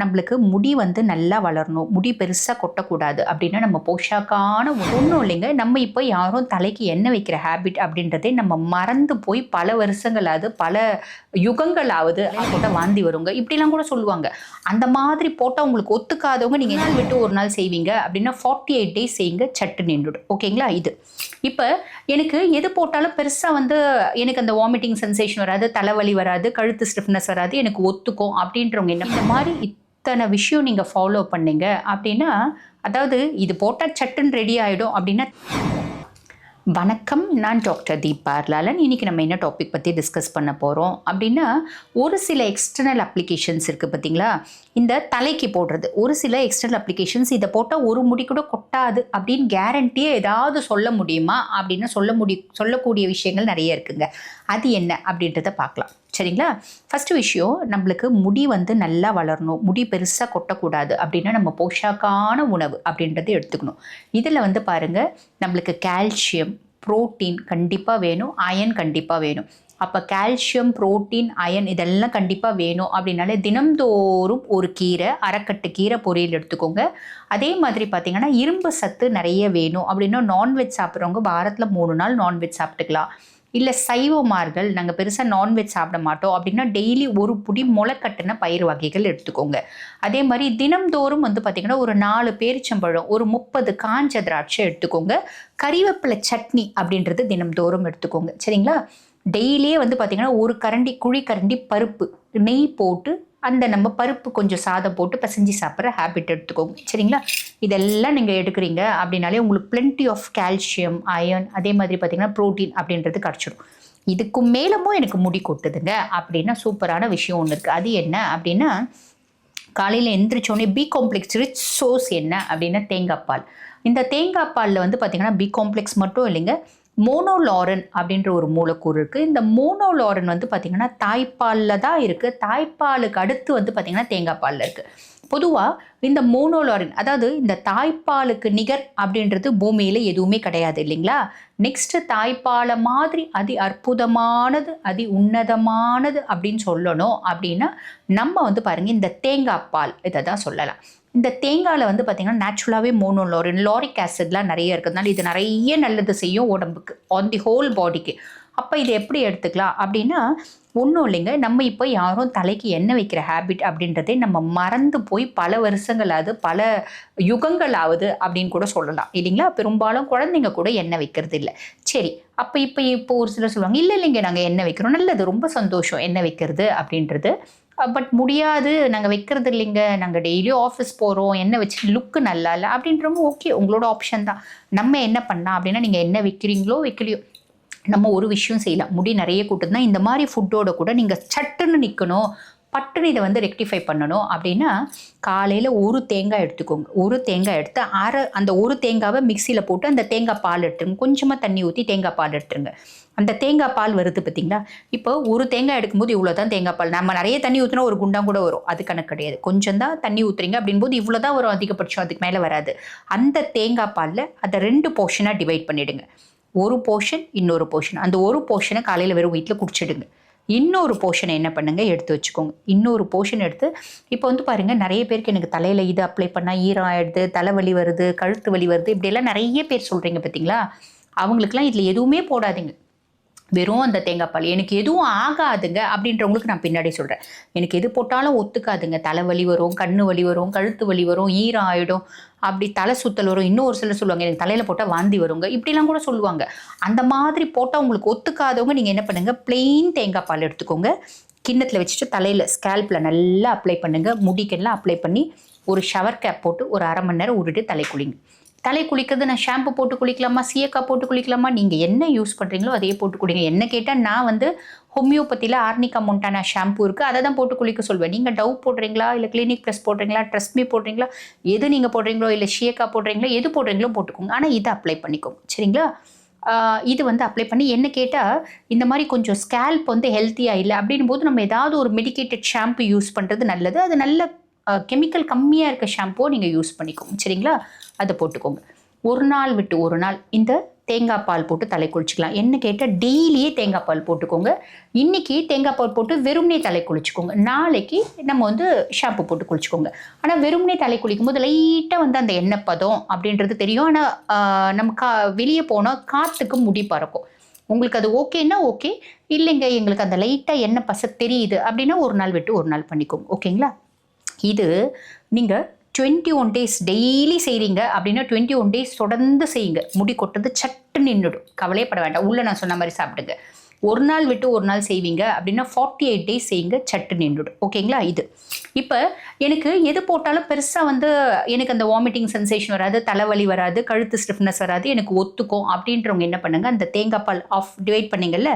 நம்மளுக்கு முடி வந்து நல்லா வளரணும். முடி பெருசாக கொட்டக்கூடாது அப்படின்னா நம்ம போஷாக்கான ஒன்றும் இல்லைங்க. நம்ம இப்போ யாரும் தலைக்கு எண்ணெய் வைக்கிற ஹேபிட் அப்படின்றதே நம்ம மறந்து போய் பல வருஷங்களாவது பல யுகங்களாவது போட்டால் வாந்தி வருங்க. இப்படிலாம் கூட சொல்லுவாங்க. அந்த மாதிரி போட்டால் உங்களுக்கு ஒத்துக்காதவங்க நீங்கள் நாள் விட்டு ஒரு நாள் செய்வீங்க அப்படின்னா ஃபார்ட்டி எயிட் டேஸ் செய்யுங்க. சட்டு நின்றுடும் ஓகேங்களா? இது. இப்போ எனக்கு எது போட்டாலும் பெருசாக வந்து எனக்கு அந்த வாமிட்டிங் சென்சேஷன் வராது தலைவலி வராது கழுத்து ஸ்டிஃப்னஸ் வராது எனக்கு ஒத்துக்கும் அப்படின்றவங்க என்ன இந்த மாதிரி இத்தனை விஷயம் நீங்கள் ஃபாலோ பண்ணீங்க அப்படின்னா அதாவது இது போட்டால் சட்டுன்னு ரெடி ஆகிடும் அப்படின்னா வணக்கம் நான் டாக்டர் தீப் லாலன் இன்னைக்கு நம்ம என்ன டாபிக் பற்றி டிஸ்கஸ் பண்ண போகிறோம் அப்படின்னா ஒரு சில எக்ஸ்டர்னல் அப்ளிகேஷன்ஸ் இருக்குது பார்த்தீங்களா இந்த தலைக்கு போடுறது. ஒரு சில எக்ஸ்டர்னல் அப்ளிகேஷன்ஸ் இதை போட்டால் ஒரு முடி கூட கொட்டாது அப்படின்னு கேரண்டியாக ஏதாவது சொல்ல முடியுமா அப்படின்னு சொல்ல முடி சொல்லக்கூடிய விஷயங்கள் நிறைய இருக்குங்க. அது என்ன அப்படின்றத பார்க்கலாம். சரிங்களா? ஃபஸ்ட்டு விஷயம் நம்மளுக்கு முடி வந்து நல்லா வளரணும். முடி பெருசாக கொட்டக்கூடாது. அப்படின்னா நம்ம போஷாக்கான உணவு அப்படின்றத எடுத்துக்கணும். இதில் வந்து பாருங்கள் நம்மளுக்கு கால்சியம் புரோட்டீன் கண்டிப்பாக வேணும். அயன் கண்டிப்பாக வேணும். அப்போ கால்சியம் புரோட்டீன் அயன் இதெல்லாம் கண்டிப்பாக வேணும் அப்படின்னாலே தினம்தோறும் ஒரு கீரை அரைக்கட்டு கீரை பொரியல் எடுத்துக்கோங்க. அதே மாதிரி பார்த்திங்கன்னா இரும்பு சத்து நிறைய வேணும். அப்படின்னா நான்வெஜ் சாப்பிட்றவங்க வாரத்தில் மூணு நாள் நான்வெஜ் சாப்பிட்டுக்கலாம். இல்லை சைவமார்கள் நாங்கள் பெருசாக நான்வெஜ் சாப்பிட மாட்டோம். அப்படின்னா டெய்லி ஒரு புடி முளைக்கட்டின பயிர் வகைகள் எடுத்துக்கோங்க. அதே மாதிரி தினம்தோறும் வந்து பார்த்திங்கன்னா ஒரு நாலு பேரிச்சம்பழம் ஒரு முப்பது காஞ்ச திராட்சை எடுத்துக்கோங்க. கறிவேப்பிலை சட்னி அப்படின்றது தினம்தோறும் எடுத்துக்கோங்க. சரிங்களா? டெய்லியே வந்து பார்த்திங்கன்னா ஒரு கரண்டி குழி கரண்டி பருப்பு நெய் போட்டு அந்த நம்ம பருப்பு கொஞ்சம் சாதம் போட்டு பசஞ்சு சாப்பிட்ற ஹேபிட் எடுத்துக்கோங்க. சரிங்களா? இதெல்லாம் நீங்கள் எடுக்கிறீங்க அப்படின்னாலே உங்களுக்கு பிளென்டி ஆஃப் கால்சியம் அயன் அதே மாதிரி பார்த்தீங்கன்னா ப்ரோட்டீன் அப்படின்றது கிடச்சிடும். இதுக்கு மேலமும் எனக்கு முடி கொட்டுதுங்க அப்படின்னா சூப்பரான விஷயம் ஒன்று இருக்குது அது என்ன அப்படின்னா காலையில் எந்திரிச்சோடனே பி காம்ப்ளெக்ஸ் ரிச் சோர்ஸ் என்ன அப்படின்னா தேங்காய் பால். இந்த தேங்காய் பாலில் வந்து பார்த்திங்கன்னா பி காம்ப்ளெக்ஸ் மட்டும் இல்லைங்க மோனோலாரன் அப்படின்ற ஒரு மூலக்கூறு இருக்குது இந்த மோனோலாரன் வந்து பார்த்திங்கன்னா தாய்ப்பாலில் தான் இருக்குது தாய்ப்பாலுக்கு அடுத்து வந்து பார்த்திங்கன்னா தேங்காய் பாலில் இருக்குது பொதுவாக இந்த மோனோலாரின் அதாவது இந்த தாய்ப்பாலுக்கு நிகர் அப்படின்றது பூமியில் எதுவுமே கிடையாது இல்லைங்களா? நெக்ஸ்ட் தாய்ப்பாலை மாதிரி அதி அற்புதமானது அதி உன்னதமானது அப்படின்னு சொல்லணும் அப்படின்னா நம்ம வந்து பாருங்கள் இந்த தேங்காய் பால் இதை தான் சொல்லலாம். இந்த தேங்காயில் வந்து பார்த்திங்கன்னா நேச்சுரலாகவே மோனோலோரின் லாரிக் ஆசிட்லாம் நிறைய இருக்கிறதுனால இது நிறைய நல்லது செய்யும் உடம்புக்கு ஆன் தி ஹோல் பாடிக்கு அப்போ இது எப்படி எடுத்துக்கலாம் அப்படின்னா ஒன்றும் இல்லைங்க. நம்ம இப்போ யாரும் தலைக்கு எண்ணெய் வைக்கிற ஹேபிட் அப்படின்றதே நம்ம மறந்து போய் பல வருஷங்களாவது பல யுகங்களாவது அப்படின்னு கூட சொல்லலாம். இல்லைங்களா? பெரும்பாலும் குழந்தைங்க கூட எண்ணெய் வைக்கிறது இல்லை. சரி அப்போ இப்போ இப்போ ஒரு சிலர் சொல்லுவாங்க இல்லை இல்லைங்க நாங்கள் எண்ணெய் வைக்கிறோம். நல்லது ரொம்ப சந்தோஷம். எண்ணெய் வைக்கிறது அப்படின்றது பட் முடியாது. நாங்கள் வைக்கிறது இல்லைங்க. நாங்கள் டெய்லியும் ஆஃபீஸ் போகிறோம் என்ன வச்சு லுக்கு நல்லா இல்லை. அப்படின்றவங்க ஓகே உங்களோட ஆப்ஷன் தான். நம்ம என்ன பண்ணலாம் அப்படின்னா நீங்கள் என்ன வைக்கிறீங்களோ வைக்கலையோ நம்ம ஒரு விஷயம் செய்யலாம். முடி நிறைய கூட்டதுனா இந்த மாதிரி ஃபுட்டோட கூட நீங்கள் சட்டுன்னு நிற்கணும் பட்டுன்னு இதை வந்து ரெக்டிஃபை பண்ணணும். அப்படின்னா காலையில் ஒரு தேங்காய் எடுத்துக்கோங்க. ஒரு தேங்காய் எடுத்து அரை அந்த ஒரு தேங்காவை மிக்சியில் போட்டு அந்த தேங்காய் பால் எடுத்துருங்க. கொஞ்சமாக தண்ணி ஊற்றி தேங்காய் பால் எடுத்துருங்க. அந்த தேங்காய் பால் வருது பார்த்தீங்களா இப்போ ஒரு தேங்காய் எடுக்கும்போது இவ்வளோ தான் தேங்காய் பால். நம்ம நிறைய தண்ணி ஊற்றினா ஒரு குண்டாம் கூட வரும். அது கணக்கு கிடையாது. கொஞ்சம் தான் தண்ணி ஊற்றுறீங்க அப்படின்போது இவ்வளோ தான் வரும் அதிகபட்சம். அதுக்கு மேலே வராது. அந்த தேங்காய் பாலில் அதை ரெண்டு போர்ஷனாக டிவைட் பண்ணிவிடுங்க ஒரு போர்ஷன் இன்னொரு போர்ஷன் அந்த ஒரு போர்ஷனை காலையில் வெறும் வீட்டில் குடிச்சிடுங்க. இன்னொரு போர்ஷனை என்ன பண்ணுங்கள் எடுத்து வச்சுக்கோங்க. இன்னொரு போர்ஷன் எடுத்து இப்போ வந்து பாருங்கள் நிறைய பேருக்கு எனக்கு தலையில் இது அப்ளை பண்ணால் ஈரம் ஆயிடுது தலைவலி வருது கழுத்து வலி வருது இப்படியெல்லாம் நிறைய பேர் சொல்கிறீங்க பார்த்தீங்களா அவங்களுக்குலாம் இதில் எதுவுமே போடாதீங்க. வெறும் அந்த தேங்காய் பால். எனக்கு எதுவும் ஆகாதுங்க அப்படின்றவங்களுக்கு நான் பின்னாடி சொல்கிறேன் எனக்கு எது போட்டாலும் ஒத்துக்காதுங்க. தலைவலி வரும் கண்ணு வலி வரும் கழுத்து வலி வரும் ஈரம் ஆகிடும் அப்படி தலை சுத்தல் வரும். இன்னும் ஒரு சிலர் சொல்லுவாங்க எனக்கு தலையில் போட்டால் வாந்தி வருங்க. இப்படிலாம் கூட சொல்லுவாங்க. அந்த மாதிரி போட்டால் உங்களுக்கு ஒத்துக்காதவங்க நீங்கள் என்ன பண்ணுங்கள் பிளெயின் தேங்காய் பால் எடுத்துக்கோங்க. கிண்ணத்தில் வச்சுட்டு தலையில் ஸ்கேல்பில் நல்லா அப்ளை பண்ணுங்கள் முடிக்கெல்லாம் அப்ளை பண்ணி ஒரு ஷவர் கேப் போட்டு ஒரு அரை மணி நேரம் உருட்டு தலை குளிங்க. தலை குளிக்கிறது நான் ஷாம்பு போட்டு குளிக்கலாமா சீயக்காய் போட்டு குளிக்கலாமா நீங்கள் என்ன யூஸ் பண்ணுறீங்களோ அதையே போட்டு குடிங்க. என்ன கேட்டால் நான் வந்து ஹோமியோபதியில் ஆர்னிகா மொண்டானா ஷாம்பு இருக்குது அதை தான் போட்டு குளிக்க சொல்வேன். நீங்கள் டவ் போடுறீங்களா இல்லை கிளினிக் ப்ளஸ் போடுறீங்களா ட்ரெஸ்மி போடுறீங்களா எது நீங்கள் போடுறீங்களோ இல்லை ஷியக்கா போடுறீங்களோ எது போடுறீங்களோ போட்டுக்கோங்க. ஆனால் இதை அப்ளை பண்ணிக்கோங்க. சரிங்களா? இது வந்து அப்ளை பண்ணி என்ன கேட்டால் இந்த மாதிரி கொஞ்சம் ஸ்கேல்ப் வந்து ஹெல்த்தியாக இல்லை அப்படின் போது நம்ம ஏதாவது ஒரு மெடிக்கேட்டட் ஷாம்பு யூஸ் பண்ணுறது நல்லது. அது நல்ல கெமிக்கல் கம்மியாக இருக்க ஷாம்புவை நீங்கள் யூஸ் பண்ணிக்கோங்க. சரிங்களா? அதை போட்டுக்கோங்க. ஒரு நாள் விட்டு ஒரு நாள் இந்த தேங்காய் பால் போட்டு தலை குளிச்சுக்கலாம். என்ன கேட்டால் டெய்லியே தேங்காய் பால் போட்டுக்கோங்க. இன்னைக்கு தேங்காய் பால் போட்டு வெறும்னே தலை குளிச்சுக்கோங்க. நாளைக்கு நம்ம வந்து ஷாம்பு போட்டு குளிச்சுக்கோங்க. ஆனால் வெறும்னே தலை குளிக்கும் போது லைட்டாக வந்து அந்த எண்ணெய் பதம் அப்படின்றது தெரியும். ஆனால் நம்ம கா வெளியே போனால் காற்றுக்கு முடி பறக்கும். உங்களுக்கு அது ஓகேன்னா ஓகே. இல்லைங்க எங்களுக்கு அந்த லைட்டாக எண்ணெய் பச தெரியுது அப்படின்னா ஒரு நாள் விட்டு ஒரு நாள் பண்ணிக்கோங்க. ஓகேங்களா? இது நீங்கள் டுவெண்ட்டி ஒன் டேஸ் டெய்லி செய்கிறீங்க அப்படின்னா டுவெண்ட்டி ஒன் டேஸ் தொடர்ந்து செய்யுங்க. முடி கொட்டது சட்டு நின்றுடும். கவலையப்பட வேண்டாம். உள்ளே நான் சொன்ன மாதிரி சாப்பிடுங்க. ஒரு நாள் விட்டு ஒரு நாள் செய்வீங்க அப்படின்னா ஃபார்ட்டி எயிட் டேஸ் செய்யுங்க சட்டு நின்றுடும். ஓகேங்களா இது. இப்போ எனக்கு எது போட்டாலும் பெருசாக வந்து எனக்கு அந்த வாமிட்டிங் சென்சேஷன் வராது தலைவலி வராது கழுத்து ஸ்டிஃப்னஸ் வராது எனக்கு ஒத்துக்கும் அப்படின்றவங்க என்ன பண்ணுங்கள் அந்த தேங்காய் பால் ஆஃப் டிவைட் பண்ணிங்கல்ல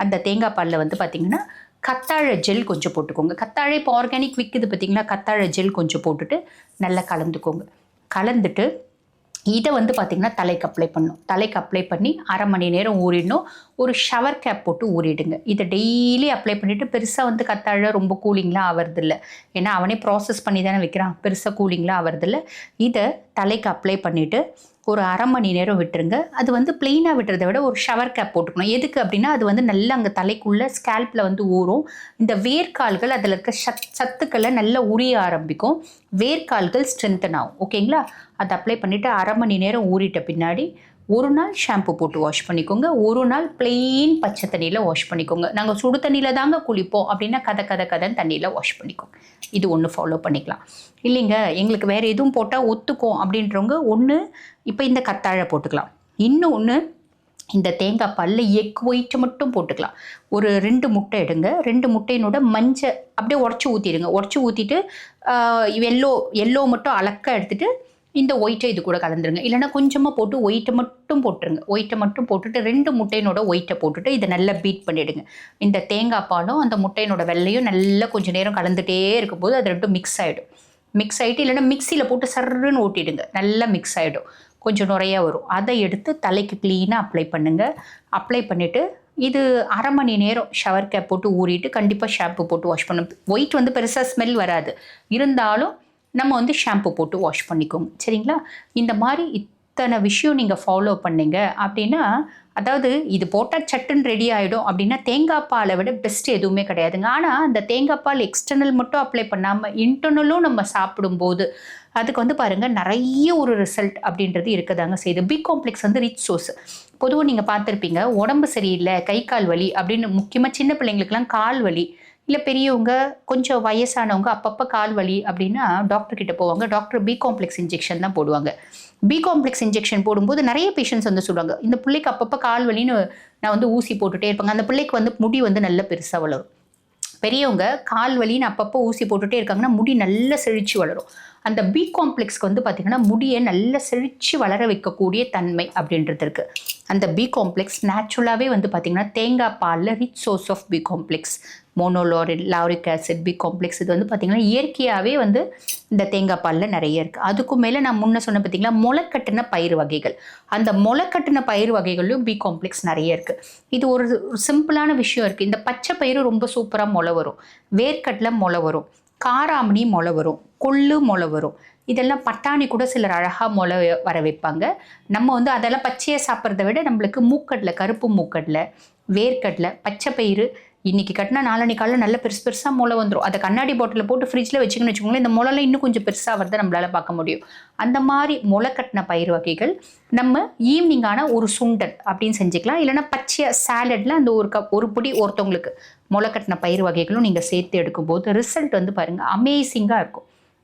அந்த தேங்காய் பாலில் வந்து பார்த்திங்கன்னா கத்தாழை ஜெல் கொஞ்சம் போட்டுக்கோங்க. கத்தாழை இப்போ ஆர்கானிக் விற்குது பார்த்தீங்களா? கத்தாழை ஜெல் கொஞ்சம் போட்டுட்டு நல்லா கலந்துக்கோங்க. கலந்துட்டு இதை வந்து பார்த்திங்கன்னா தலைக்கு அப்ளை பண்ணணும். தலைக்கு அப்ளை பண்ணி அரை மணி நேரம் ஊறிடணும். ஒரு ஷவர் கேப் போட்டு ஊறிடுங்க. இதை டெய்லி அப்ளை பண்ணிவிட்டு பெருசாக வந்து கத்தாழை ரொம்ப கூலிங்லாம் ஆவறதில்ல. ஏன்னா அவனே ப்ராசஸ் பண்ணி தானே வைக்கிறான் பெருசாக கூலிங்லாம் ஆவறதில்ல. இதை தலைக்கு அப்ளை பண்ணிவிட்டு ஒரு அரை மணி நேரம் விட்டுருங்க. அது வந்து பிளெயினாக விட்டுறதை விட ஒரு ஷவர் கேப் போட்டுக்கணும். எதுக்கு அப்படின்னா அது வந்து நல்லா அங்கே தலைக்குள்ளே ஸ்கேல்பில் வந்து ஊறும். இந்த வேர்க்கால்கள் அதில் இருக்க சத் சத்துக்களை நல்லா உரிய ஆரம்பிக்கும். வேர்க்கால்கள் ஸ்ட்ரென்தன் ஆகும். ஓகேங்களா அதை அப்ளை பண்ணிவிட்டு அரை மணி நேரம் ஊறிட்ட பின்னாடி ஒரு நாள் ஷாம்பு போட்டு வாஷ் பண்ணிக்கோங்க. ஒரு நாள் பிளெயின் பச்சை தண்ணியில் வாஷ் பண்ணிக்கோங்க. நாங்கள் சுடு தண்ணியில் தாங்க குளிப்போம் அப்படின்னா கதை கதை கதைன்னு தண்ணியில் வாஷ் பண்ணிக்கோங்க. இது ஒன்று ஃபாலோ பண்ணிக்கலாம். இல்லைங்க எங்களுக்கு வேறு எதுவும் போட்டால் ஒத்துக்கும் அப்படின்றவங்க ஒன்று இப்போ இந்த கத்தாழை போட்டுக்கலாம். இன்னொன்று இந்த தேங்காய் பாலில் எக் ஒயிட்டை மட்டும் போட்டுக்கலாம். ஒரு ரெண்டு முட்டை எடுங்க. ரெண்டு முட்டையினோட மஞ்சள் அப்படியே உடச்சி ஊற்றிடுங்க உடச்சி ஊற்றிட்டு எல்லோ எல்லோ மட்டும் அலக்க எடுத்துகிட்டு இந்த ஒயிட்டை இது கூட கலந்துருங்க. இல்லைனா கொஞ்சமாக போட்டு ஒயிட்டை மட்டும் போட்டுருங்க. ஒயிட்டை மட்டும் போட்டுட்டு ரெண்டு முட்டையினோட ஒயிட்டை போட்டுட்டு இதை நல்லா பீட் பண்ணிவிடுங்க இந்த தேங்காய் பாலும் அந்த முட்டையினோட வெள்ளையும் நல்லா கொஞ்சம் நேரம் கலந்துகிட்டே இருக்கும்போது அது ரெண்டும் மிக்ஸ் ஆகிடும் மிக்ஸ் ஆகிட்டு இல்லைன்னா மிக்சியில் போட்டு சர்ருன்னு ஓட்டிடுங்க. நல்லா மிக்ஸ் ஆகிடும் கொஞ்சம் நிறையா வரும். அதை எடுத்து தலைக்கு க்ளீனாக அப்ளை பண்ணுங்கள் அப்ளை பண்ணிவிட்டு இது அரை மணி நேரம் ஷவர் கேப் போட்டு ஊறிட்டு கண்டிப்பாக ஷாம்பு போட்டு வாஷ் பண்ணணும். ஒயிட் வந்து பெருசாக ஸ்மெல் வராது. இருந்தாலும் நம்ம வந்து ஷாம்பு போட்டு வாஷ் பண்ணிக்கோங்க. சரிங்களா? இந்த மாதிரி இத்தனை விஷயம் நீங்கள் ஃபாலோ பண்ணீங்க அப்படின்னா அதாவது இது போட்டால் சட்டுன்னு ரெடி ஆகிடும் அப்படின்னா தேங்காய் பாலை விட பெஸ்ட் எதுவுமே கிடையாதுங்க. ஆனால் அந்த தேங்காய் பால் எக்ஸ்டர்னல் மட்டும் அப்ளை பண்ணாமல் இன்டர்னலும் நம்ம சாப்பிடும்போது அதுக்கு வந்து பாருங்கள் நிறைய ஒரு ரிசல்ட் அப்படின்றது இருக்கதாங்க செய்யுது. பி காம்ப்ளெக்ஸ் வந்து ரிச் சோர்ஸ் பொதுவாக நீங்கள் பார்த்துருப்பீங்க உடம்பு சரியில்லை கை கால் வலி அப்படின்னு முக்கியமாக சின்ன பிள்ளைங்களுக்கெல்லாம் கால் வலி இல்லை பெரியவங்க கொஞ்சம் வயசானவங்க அப்பப்போ கால் வலி அப்படின்னா டாக்டர் கிட்ட போவாங்க. டாக்டர் பி காம்ப்ளெக்ஸ் இன்ஜெக்ஷன் தான் போடுவாங்க. பி காம்ப்ளெக்ஸ் இன்ஜெக்ஷன் போடும்போது நிறைய பேஷண்ட்ஸ் வந்து சொல்லுவாங்க இந்த பிள்ளைக்கு அப்பப்போ கால் வலின்னு நான் வந்து ஊசி போட்டுகிட்டே இருப்பாங்க. அந்த பிள்ளைக்கு வந்து முடி வந்து நல்ல பெருசாக வளரும். பெரியவங்க கால் வலின்னு அப்பப்போ ஊசி போட்டுகிட்டே இருக்காங்கன்னா முடி நல்லா செழிச்சு வளரும். அந்த பி காம்ப்ளெக்ஸ்க்கு வந்து பார்த்திங்கன்னா முடியை நல்லா செழித்து வளர வைக்கக்கூடிய தன்மை அப்படின்றது இருக்குது அந்த பி காம்ப்ளெக்ஸ் நேச்சுரலாகவே வந்து பார்த்திங்கன்னா தேங்காய் பாலில் rich source of B complex monolaurin lauric acid B complex இது வந்து பார்த்திங்கன்னா இயற்கையாகவே வந்து இந்த தேங்காய் பாலில் நிறைய இருக்குது அதுக்கும் மேலே நான் முன்ன சொன்ன பார்த்திங்கன்னா முளைக்கட்டின பயிர் வகைகள். அந்த முளைக்கட்டின பயிர் வகைகள்லையும் பி காம்ப்ளெக்ஸ் நிறைய இருக்குது இது ஒரு சிம்பிளான விஷயம் இருக்குது இந்த பச்சை பயிறு ரொம்ப சூப்பராக முளை வரும். வேர்க்கட்டில் முளை வரும். காராமணி முளை வரும். கொள்ளு முளை வரும். இதெல்லாம் பட்டாணி கூட சிலர் அழகாக முளை வர வைப்பாங்க. நம்ம வந்து அதெல்லாம் பச்சையாக சாப்பிட்றத விட நம்மளுக்கு மூக்கடலை கருப்பு மூக்கடலை வேர்க்கடலை பச்சை பயிறு இன்றைக்கி கட்டினா நாளனி காலையில் நல்ல பெருசு பெருசாக முளை வந்துடும் அதை கண்ணாடி பாட்டிலில் போட்டு ஃப்ரிட்ஜில் வச்சுக்கணும்னு வச்சுக்கோங்களேன் இந்த முளைல இன்னும் கொஞ்சம் பெருசாக வரதை நம்மளால் பார்க்க முடியும். அந்த மாதிரி முளை கட்டின பயிர் வகைகள் நம்ம ஈவினிங்கான ஒரு சுண்டல் அப்படின்னு செஞ்சுக்கலாம். இல்லைனா பச்சையாக சாலடில் அந்த ஒரு கப் ஒரு பொடி ஒருத்தவங்களுக்கு முளை கட்டின பயிர் வகைகளும் நீங்கள் சேர்த்து எடுக்கும்போது ரிசல்ட் வந்து பாருங்கள் அமேசிங்காக இருக்கும்.